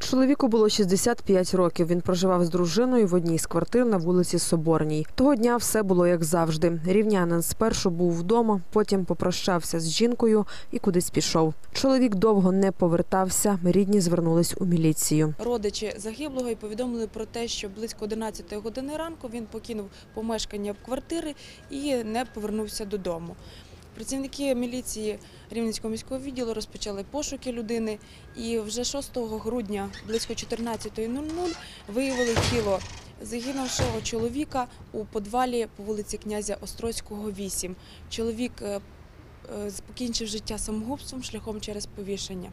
Чоловіку було 65 років. Він проживав з дружиною в одній з квартир на вулиці Соборній. Того дня все було як завжди. Рівнянин спершу був вдома, потім попрощався з жінкою і кудись пішов. Чоловік довго не повертався. Рідні звернулись у міліцію. Родичі загиблого і повідомили про те, що близько 11 години ранку він покинув помешкання в квартири і не повернувся додому. Працівники міліції Рівненського міського відділу розпочали пошуки людини, і вже 6 грудня близько 14.00 виявили тіло загинувшого чоловіка у подвалі по вулиці князя Острозького, 8. Чоловік е, е, покінчив життя самогубством шляхом через повішення.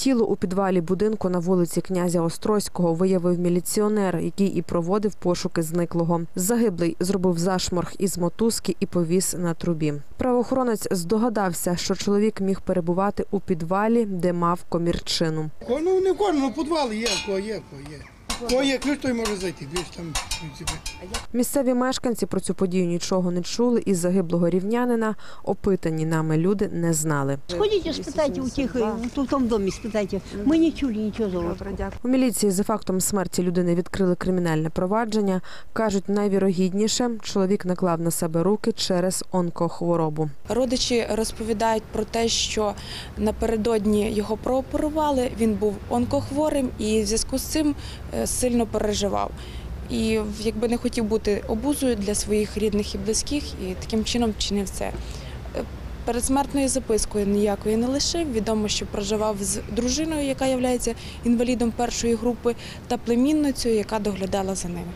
Тіло у підвалі будинку на вулиці князя Острозького виявив міліціонер, який і проводив пошуки зниклого. Загиблий зробив зашморг із мотузки і повіс на трубі. Правоохоронець здогадався, що чоловік міг перебувати у підвалі, де мав комірчину. Ну не кожного кожному є, є, є. Кого є ключ, той може зайти. Там, в принципі. Місцеві мешканці про цю подію нічого не чули. Із загиблого рівнянина опитані нами люди не знали. Сходите, спитайте у тих, в тому домі, спитайте. Ми не чули нічого золотого. У міліції за фактом смерті людини відкрили кримінальне провадження. кажуть, найвірогідніше чоловік наклав на себе руки через онкохворобу. Родичі розповідають про те, що напередодні його прооперували, він був онкохворим і в зв'язку з цим е, сильно переживав. І якби не хотів бути обузою для своїх рідних і близьких, і таким чином чинив це. Е, Передсмертною запискою ніякої не лишив. Відомо, що проживав з дружиною, яка є інвалідом першої групи, та племінницею, яка доглядала за ними.